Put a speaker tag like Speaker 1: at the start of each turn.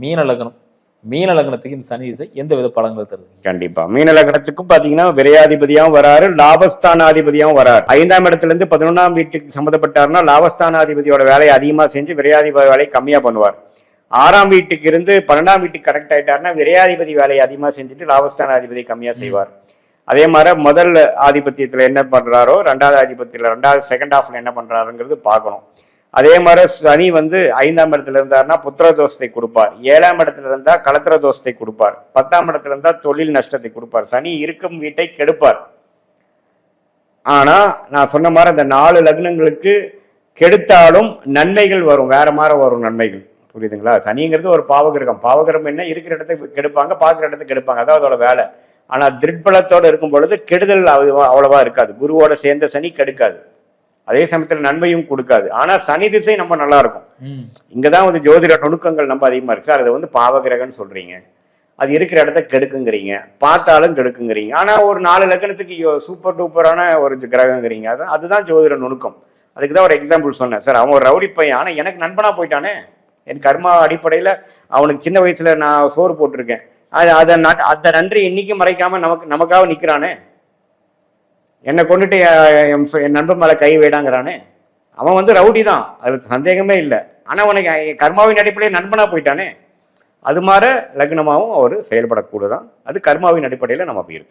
Speaker 1: மீன லக்னம். மீன லக்னத்துக்கு இந்த சனி திசை எந்த வித பலன்களை தருது?
Speaker 2: கண்டிப்பா. மீன லக்னத்துக்கும் பாத்தீங்கன்னா விரையாதிபதியாவும் வராரு லாபஸ்தானாதிபதியாவும் வராரு. ஐந்தாம் இடத்துல இருந்து பதினொன்றாம் வீட்டுக்கு சம்மந்தப்பட்டாருன்னா லாபஸ்தானாதிபதியோட வேலையை அதிகமா செஞ்சு விரையாதிபதி வேலையை கம்மியா பண்ணுவார். ஆறாம் வீட்டுக்கு இருந்து பன்னெண்டாம் வீட்டுக்கு கரெக்ட் ஆயிட்டாருன்னா விரையாதிபதி வேலையை அதிகமா செஞ்சுட்டு லாபஸ்தானாதிபதி கம்மியா செய்வார். அதே மாதிரி முதல் ஆதிபத்தியத்துல என்ன பண்றாரோ ரெண்டாவது ஆதிபத்தியத்துல ரெண்டாவது செகண்ட் ஹாஃப்ல என்ன பண்றாருங்கிறது பார்க்கணும். அதே மாதிரி சனி வந்து ஐந்தாம் இடத்துல இருந்தாருன்னா புத்திர தோஷத்தை கொடுப்பார். ஏழாம் இடத்துல இருந்தா கலத்திர தோஷத்தை கொடுப்பார். பத்தாம் இடத்துல இருந்தா தொழில் நஷ்டத்தை கொடுப்பார். சனி இருக்கும் வீட்டை கெடுப்பார். ஆனா நான் சொன்ன மாதிரி அந்த நாலு லக்னங்களுக்கு கெடுத்தாலும் நன்மைகள் வரும். வேற மாதிரி வரும் நன்மைகள். புரியுதுங்களா? சனிங்கிறது ஒரு பாவகிரகம். பாவகிரகம் என்ன? இருக்கிற இடத்துக்கு கெடுப்பாங்க பார்க்குற இடத்துக்கு கெடுப்பாங்க. அதான் அதோட வேலை. ஆனால் திருட்பலத்தோடு இருக்கும் பொழுது கெடுதல் அவ்வளவா இருக்காது. குருவோட சேர்ந்த சனி கெடுக்காது. அதே சமயத்துல நன்மையும் கொடுக்காது. ஆனா சனி திசை நம்ம நல்லா இருக்கும். இங்கதான் வந்து ஜோதிட நுணுக்கங்கள் நம்ம அதிகமா இருக்கு. சார் அதை வந்து பாவகிரகம்னு சொல்றீங்க. அது இருக்கிற இடத்த கெடுக்குங்கிறீங்க. பார்த்தாலும் கெடுக்குங்கிறீங்க. ஆனா ஒரு நாலு லக்கணத்துக்கு சூப்பர் டூப்பரான ஒரு கிரகங்கிறீங்க. அது அதுதான் ஜோதிட நுணுக்கம். அதுக்கு தான் ஒரு எக்ஸாம்பிள் சொன்னேன். சார் அவன் ஒரு ரவுடி பையன். ஆனா எனக்கு நண்பனா போயிட்டானே. என் கர்மா அடிப்படையில அவனுக்கு சின்ன வயசுல நான் சோறு போட்டிருக்கேன். அது அதை அந்த நன்றி இன்னைக்கும் மறைக்காம நமக்கு நமக்காக நிக்கிறானே. என்னை கொண்டுட்டு என் என் நண்பன் மேலே கை வைடாங்கிறானே அவன் வந்து ரவுடி தான். அது சந்தேகமே இல்லை. ஆனால் அவனுக்கு கர்மாவின் அடிப்படையில் நண்பனாக போயிட்டானே அது மாதிரி லக்னமாகவும் அவர் செயல்படக்கூடதான். அது கர்மாவின் அடிப்படையில் நம்ம அப்படி இருக்கு